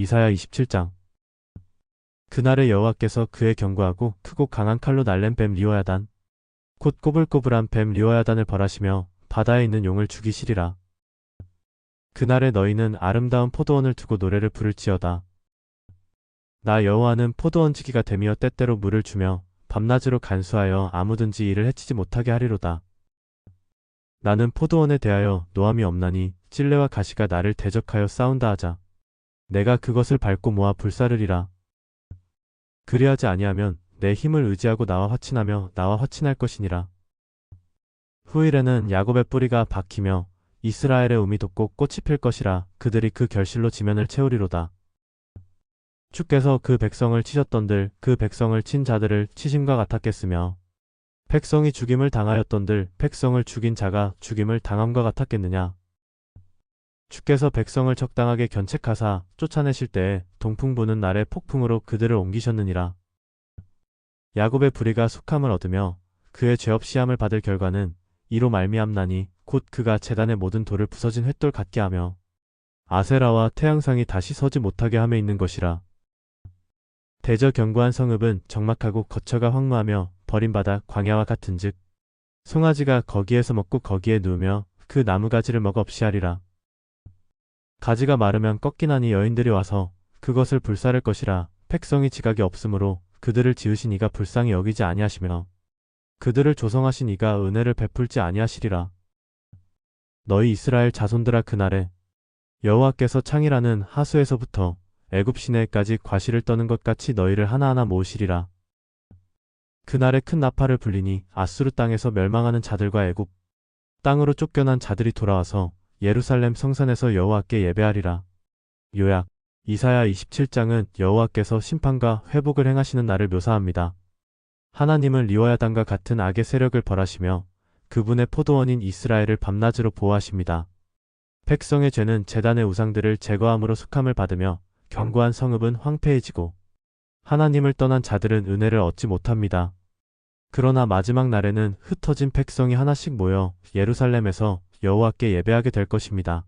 이사야 27장 그날에 여호와께서 그의 경고하고 크고 강한 칼로 날랜 뱀 리워야단 곧 꼬불꼬불한 뱀 리워야단을 벌하시며 바다에 있는 용을 죽이시리라. 그날에 너희는 아름다운 포도원을 두고 노래를 부를지어다. 나 여호와는 포도원 지기가 되며 때때로 물을 주며 밤낮으로 간수하여 아무든지 이를 해치지 못하게 하리로다. 나는 포도원에 대하여 노함이 없나니 찔레와 가시가 나를 대적하여 싸운다 하자. 내가 그것을 밟고 모아 불사르리라. 그리하지 아니하면 내 힘을 의지하고 나와 화친하며 나와 화친할 것이니라. 후일에는 야곱의 뿌리가 박히며 이스라엘의 음이 돋고 꽃이 필 것이라 그들이 그 결실로 지면을 채우리로다. 주께서 그 백성을 치셨던들 그 백성을 친 자들을 치심과 같았겠으며 백성이 죽임을 당하였던들 백성을 죽인 자가 죽임을 당함과 같았겠느냐. 주께서 백성을 적당하게 견책하사 쫓아내실 때에 동풍 부는 날에 폭풍으로 그들을 옮기셨느니라. 야곱의 불의가 속함을 얻으며 그의 죄 없이 함을 받을 결과는 이로 말미암나니 곧 그가 재단의 모든 돌을 부서진 횃돌 같게 하며 아세라와 태양상이 다시 서지 못하게 함에 있는 것이라. 대저 견고한 성읍은 적막하고 거처가 황무하며 버림받아 광야와 같은즉 송아지가 거기에서 먹고 거기에 누우며 그 나무 가지를 먹어 없이 하리라. 가지가 마르면 꺾이나니 여인들이 와서 그것을 불사를 것이라 백성이 지각이 없으므로 그들을 지으신 이가 불쌍히 여기지 아니하시며 그들을 조성하신 이가 은혜를 베풀지 아니하시리라. 너희 이스라엘 자손들아 그날에 여호와께서 창이라는 하수에서부터 애굽 시내까지 과실을 떠는 것 같이 너희를 하나하나 모으시리라. 그날에 큰 나팔을 불리니 아수르 땅에서 멸망하는 자들과 애굽 땅으로 쫓겨난 자들이 돌아와서 예루살렘 성산에서 여호와께 예배하리라. 요약 이사야 27장은 여호와께서 심판과 회복을 행하시는 날을 묘사합니다. 하나님은 리워야단과 같은 악의 세력을 벌하시며 그분의 포도원인 이스라엘을 밤낮으로 보호하십니다. 백성의 죄는 재단의 우상들을 제거함으로 속함을 받으며 견고한 성읍은 황폐해지고 하나님을 떠난 자들은 은혜를 얻지 못합니다. 그러나 마지막 날에는 흩어진 백성이 하나씩 모여 예루살렘에서 여호와께 예배하게 될 것입니다.